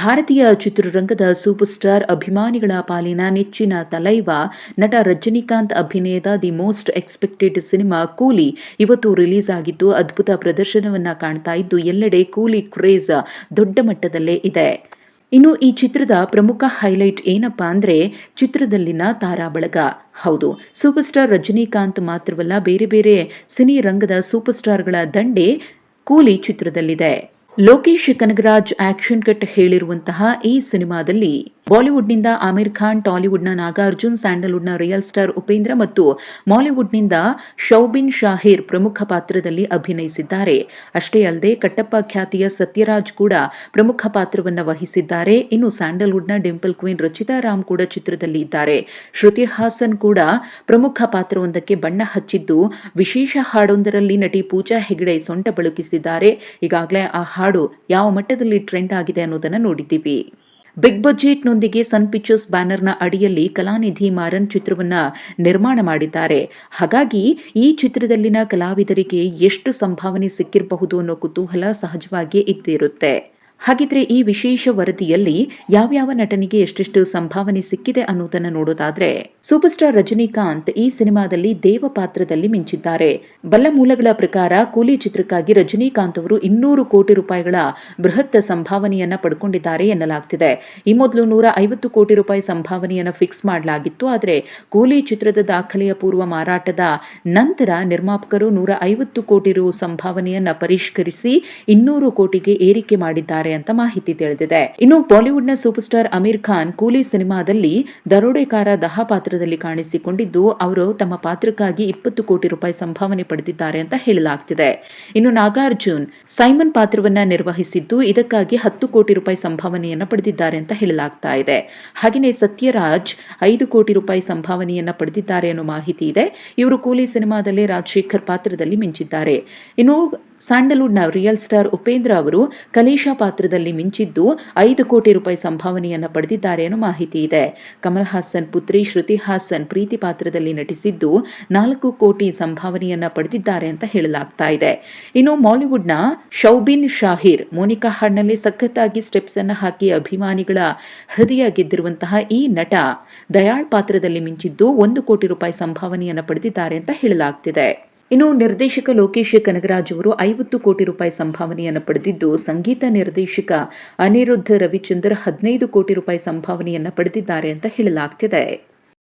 ಭಾರತೀಯ ಚಿತ್ರರಂಗದ super star ಅಭಿಮಾನಿಗಳ ಪಾಲಿನ ನೆಚ್ಚಿನ ತಲೈವ ನಟ ರಜನಿಕಾಂತ್ ಅಭಿನಯದ ದಿ ಮೋಸ್ಟ್ ಎಕ್ಸ್ಪೆಕ್ಟೆಡ್ ಸಿನಿಮಾ ಕೂಲಿ. ಇವತ್ತು ರಿಲೀಸ್ ಆಗಿದ್ದು ಅದ್ಭುತ ಪ್ರದರ್ಶನವನ್ನ ಕಾಣ್ತಾ ಇದ್ದು ಎಲ್ಲೆಡೆ ಕೂಲಿ ಕ್ರೇಜ್ ದೊಡ್ಡ ಮಟ್ಟದಲ್ಲೇ ಇದೆ. ಇನ್ನು ಈ ಚಿತ್ರದ ಪ್ರಮುಖ ಹೈಲೈಟ್ ಏನಪ್ಪಾ ಅಂದ್ರೆ ಚಿತ್ರದಲ್ಲಿನ ತಾರಾ ಬಳಗ ಹೌದು ಸೂಪರ್ ಸ್ಟಾರ್ ರಜನಿಕಾಂತ್ ಮಾತ್ರವಲ್ಲ ಬೇರೆ ಬೇರೆ ಸಿನಿ ರಂಗದ ಸೂಪರ್ ಸ್ಟಾರ್ಗಳ ದಂಡೆ ಕೂಲಿ ಚಿತ್ರದಲ್ಲಿದೆ. ಲೋಕೇಶ್ ಕನಗರಾಜ್ ಆಕ್ಷನ್ ಕಟ್ ಹೇಳಿರುವಂತಹ ಈ ಸಿನಿಮಾದಲ್ಲಿ ಬಾಲಿವುಡ್ನಿಂದ ಆಮಿರ್ ಖಾನ್, ಟಾಲಿವುಡ್ನ ನಾಗಾರ್ಜುನ್, ಸ್ಯಾಂಡಲ್ವುಡ್ನ ರಿಯಲ್ ಸ್ಟಾರ್ ಉಪೇಂದ್ರ ಮತ್ತು ಮಾಲಿವುಡ್ನಿಂದ ಶೌಬಿನ್ ಶಾಹಿರ್ ಪ್ರಮುಖ ಪಾತ್ರದಲ್ಲಿ ಅಭಿನಯಿಸಿದ್ದಾರೆ. ಅಷ್ಟೇ ಅಲ್ಲದೆ ಕಟ್ಟಪ್ಪ ಖ್ಯಾತಿಯ ಸತ್ಯರಾಜ್ ಕೂಡ ಪ್ರಮುಖ ಪಾತ್ರವನ್ನು ವಹಿಸಿದ್ದಾರೆ. ಇನ್ನು ಸ್ಯಾಂಡಲ್ವುಡ್ನ ಡಿಂಪಲ್ ಕ್ವೀನ್ ರಚಿತಾ ರಾಮ್ ಕೂಡ ಚಿತ್ರದಲ್ಲಿ ಇದ್ದಾರೆ. ಶ್ರುತಿ ಹಾಸನ್ ಕೂಡ ಪ್ರಮುಖ ಪಾತ್ರವೊಂದಕ್ಕೆ ಬಣ್ಣ ಹಚ್ಚಿದ್ದು, ವಿಶೇಷ ಹಾಡೊಂದರಲ್ಲಿ ನಟಿ ಪೂಜಾ ಹೆಗಡೆ ಸೊಂಟ ಬಳುಕಿಸಿದ್ದಾರೆ. ಈಗಾಗಲೇ ಆ ಹಾಡು ಯಾವ ಮಟ್ಟದಲ್ಲಿ ಟ್ರೆಂಡ್ ಆಗಿದೆ ಅನ್ನೋದನ್ನು ನೋಡಿದ್ದೀವಿ. ಬಿಗ್ ಬಜೆಟ್ನೊಂದಿಗೆ ಸನ್ ಪಿಕ್ಚರ್ಸ್ ಬ್ಯಾನರ್ನ ಅಡಿಯಲ್ಲಿ ಕಲಾನಿಧಿ ಮಾರನ್ ಚಿತ್ರವನ್ನ ನಿರ್ಮಾಣ ಮಾಡಿದ್ದಾರೆ. ಹಾಗಾಗಿ ಈ ಚಿತ್ರದಲ್ಲಿನ ಕಲಾವಿದರಿಗೆ ಎಷ್ಟು ಸಂಭಾವನೆ ಸಿಕ್ಕಿರಬಹುದು ಅನ್ನೋ ಕುತೂಹಲ ಸಹಜವಾಗಿಯೇ ಇದ್ದಿರುತ್ತೆ. ಹಾಗಿದ್ರೆ ಈ ವಿಶೇಷ ವರದಿಯಲ್ಲಿ ಯಾವ್ಯಾವ ನಟನಿಗೆ ಎಷ್ಟೆಷ್ಟು ಸಂಭಾವನೆ ಸಿಕ್ಕಿದೆ ಅನ್ನೋದನ್ನ ನೋಡೋದಾದ್ರೆ ಸೂಪರ್ ಸ್ಟಾರ್ ರಜನಿಕಾಂತ್ ಈ ಸಿನಿಮಾದಲ್ಲಿ ದೇವ ಪಾತ್ರದಲ್ಲಿ ಮಿಂಚಿದ್ದಾರೆ. ಬಲ್ಲ ಮೂಲಗಳ ಪ್ರಕಾರ ಕೂಲಿ ಚಿತ್ರಕ್ಕಾಗಿ ರಜನಿಕಾಂತ್ ಅವರು ಇನ್ನೂರು ಕೋಟಿ ರೂಪಾಯಿಗಳ ಬೃಹತ್ ಸಂಭಾವನೆಯನ್ನ ಪಡ್ಕೊಂಡಿದ್ದಾರೆ ಎನ್ನಲಾಗ್ತಿದೆ. ಈ ಮೊದಲು ನೂರ ಐವತ್ತು ಕೋಟಿ ರೂಪಾಯಿ ಸಂಭಾವನೆಯನ್ನ ಫಿಕ್ಸ್ ಮಾಡಲಾಗಿತ್ತು. ಆದರೆ ಕೂಲಿ ಚಿತ್ರದ ದಾಖಲೆಯ ಪೂರ್ವ ಮಾರಾಟದ ನಂತರ ನಿರ್ಮಾಪಕರು ನೂರ ಐವತ್ತು ಕೋಟಿ ರು ಸಂಭಾವನೆಯನ್ನ ಪರಿಷ್ಕರಿಸಿ ಇನ್ನೂರು ಕೋಟಿಗೆ ಏರಿಕೆ ಮಾಡಿದ್ದಾರೆ ಅಂತ ಮಾಹಿತಿ ತಿಳಿದಿದೆ. ಇನ್ನು ಬಾಲಿವುಡ್ನ ಸೂಪರ್ ಸ್ಟಾರ್ ಅಮೀರ್ ಖಾನ್ ಕೂಲಿ ಸಿನಿಮಾದಲ್ಲಿ ದರೋಡೆಕಾರ ದಹ ಪಾತ್ರದಲ್ಲಿ ಕಾಣಿಸಿಕೊಂಡಿದ್ದು, ಅವರು ತಮ್ಮ ಪಾತ್ರಕ್ಕಾಗಿ ಇಪ್ಪತ್ತು ಕೋಟಿ ರೂಪಾಯಿ ಸಂಭಾವನೆ ಪಡೆದಿದ್ದಾರೆ ಅಂತ ಹೇಳಲಾಗ್ತಿದೆ. ಇನ್ನು ನಾಗಾರ್ಜುನ್, ಸೈಮನ್ ಪಾತ್ರವನ್ನ ನಿರ್ವಹಿಸಿದ್ದು, ಇದಕ್ಕಾಗಿ ಹತ್ತು ಕೋಟಿ ರೂಪಾಯಿ ಸಂಭಾವನೆಯನ್ನ ಪಡೆದಿದ್ದಾರೆ ಅಂತ ಹೇಳಲಾಗ್ತಾ ಇದೆ. ಹಾಗೆಯೇ ಸತ್ಯರಾಜ್ ಐದು ಕೋಟಿ ರೂಪಾಯಿ ಸಂಭಾವನೆಯನ್ನ ಪಡೆದಿದ್ದಾರೆ ಅನ್ನೋ ಮಾಹಿತಿ ಇದೆ. ಇವರು ಕೂಲಿ ಸಿನಿಮಾದಲ್ಲಿ ರಾಜಶೇಖರ್ ಪಾತ್ರದಲ್ಲಿ ಮಿಂಚಿದ್ದಾರೆ. ಇನ್ನು ಸ್ಯಾಂಡಲ್ವುಡ್ನ ರಿಯಲ್ ಸ್ಟಾರ್ ಉಪೇಂದ್ರ ಅವರು ಕಲೀಶಾ ಪಾತ್ರದಲ್ಲಿ ಮಿಂಚಿದ್ದು ಐದು ಕೋಟಿ ರೂಪಾಯಿ ಸಂಭಾವನೆಯನ್ನು ಪಡೆದಿದ್ದಾರೆ ಅನ್ನೋ ಮಾಹಿತಿ ಇದೆ. ಕಮಲ್ ಹಾಸನ್ ಪುತ್ರಿ ಶ್ರುತಿ ಹಾಸನ್ ಪ್ರೀತಿ ಪಾತ್ರದಲ್ಲಿ ನಟಿಸಿದ್ದು ನಾಲ್ಕು ಕೋಟಿ ಸಂಭಾವನೆಯನ್ನ ಪಡೆದಿದ್ದಾರೆ ಅಂತ ಹೇಳಲಾಗ್ತಾ ಇದೆ. ಇನ್ನು ಮಾಲಿವುಡ್ನ ಶೌಬಿನ್ ಶಾಹಿರ್, ಮೋನಿಕಾ ಹಾಡ್ನಲ್ಲಿ ಸಖತ್ತಾಗಿ ಸ್ಟೆಪ್ಸ್ ಅನ್ನು ಹಾಕಿ ಅಭಿಮಾನಿಗಳ ಹೃದಯ ಗೆದ್ದಿರುವಂತಹ ಈ ನಟ ದಯಾಳ್ ಪಾತ್ರದಲ್ಲಿ ಮಿಂಚಿದ್ದು ಒಂದು ಕೋಟಿ ರೂಪಾಯಿ ಸಂಭಾವನೆಯನ್ನು ಪಡೆದಿದ್ದಾರೆ ಅಂತ ಹೇಳಲಾಗ್ತಿದೆ. ಇನ್ನು ನಿರ್ದೇಶಕ ಲೋಕೇಶ್ ಕನಗರಾಜ್ ಅವರು ಐವತ್ತು ಕೋಟಿ ರೂಪಾಯಿ ಸಂಭಾವನೆಯನ್ನು ಪಡೆದಿದ್ದು, ಸಂಗೀತ ನಿರ್ದೇಶಕ ಅನಿರುದ್ಧ ರವಿಚಂದ್ರ ಹದಿನೈದು ಕೋಟಿ ರೂಪಾಯಿ ಸಂಭಾವನೆಯನ್ನು ಪಡೆದಿದ್ದಾರೆ ಅಂತ ಹೇಳಲಾಗ್ತಿದೆ.